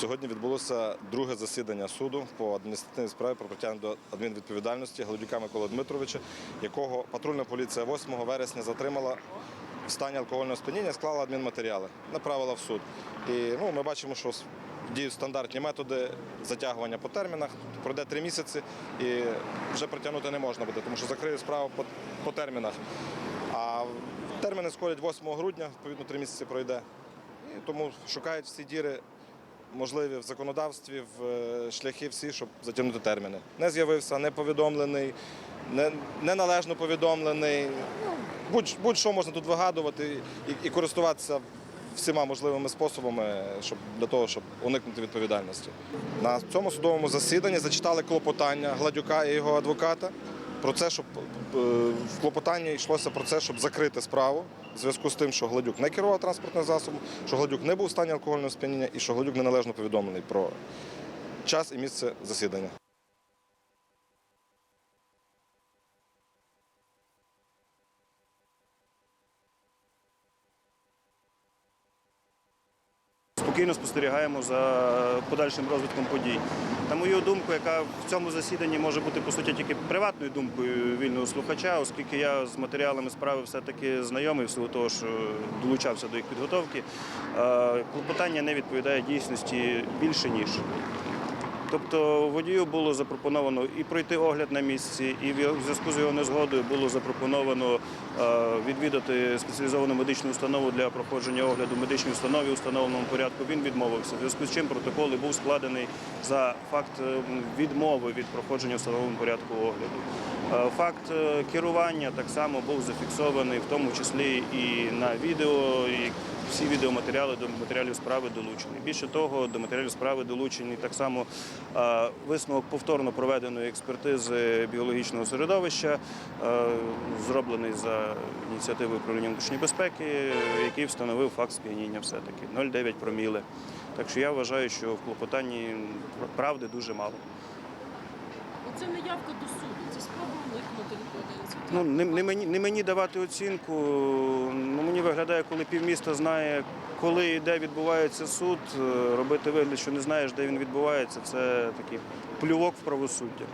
Сьогодні відбулося друге засідання суду по адміністративній справі про притягнення до адмінвідповідальності Голодюка Микола Дмитровича, якого патрульна поліція 8 вересня затримала в стані алкогольного сп'яніння, склала адмінматеріали, направила в суд. І ну, ми бачимо, що діють стандартні методи затягування по термінах. Пройде три місяці і вже притягнути не можна буде, тому що закрили справу по, по термінах. А терміни скорять 8 грудня, відповідно, три місяці пройде. І тому шукають всі діри можливі в законодавстві, в е, шляхи всі, щоб затягнути терміни. Не з'явився, не повідомлений, не, неналежно повідомлений. Ну, будь, будь-що можна тут вигадувати і, і користуватися всіма можливими способами щоб, для того, щоб уникнути відповідальності. На цьому судовому засіданні зачитали клопотання Гладюка і його адвоката про це, щоб е, в клопотанні йшлося про це, щоб закрити справу в зв'язку з тим, що Гладюк не керував транспортним засобом, що Гладюк не був в стані алкогольного сп'яніння і що Гладюк неналежно повідомлений про час і місце засідання. Спокійно спостерігаємо за подальшим розвитком подій. На мою думку, яка в цьому засіданні може бути по суті тільки приватною думкою вільного слухача, оскільки я з матеріалами справи все-таки знайомий, в силу того, що долучався до їх підготовки, е, клопотання не відповідає дійсності більше ніж. Тобто водію було запропоновано і пройти огляд на місці, і в зв'язку з його незгодою було запропоновано е, відвідати спеціалізовану медичну установу для проходження огляду медичній установі у встановленому порядку. Він відмовився. В зв'язку з чим протокол і був складений за факт е, відмови від проходження в встановленому порядку огляду. Е, Факт керування так само був зафіксований, в тому числі і на відео. Всі відеоматеріали до матеріалів справи долучені. Більше того, до матеріалів справи долучені так само висновок повторно проведеної експертизи біологічного середовища, зроблений за ініціативою управління внутрішньої безпеки, який встановив факт сп'яніння все-таки 0,9 проміли. Так що я вважаю, що в клопотанні правди дуже мало. Не до суду, це спроба уникнути відповідальності. Ну, не, не, мені, не мені давати оцінку. Ну, мені виглядає, коли півміста знає, коли і де відбувається суд, е, робити вигляд, що не знаєш, де він відбувається, це такий плювок в правосуддя.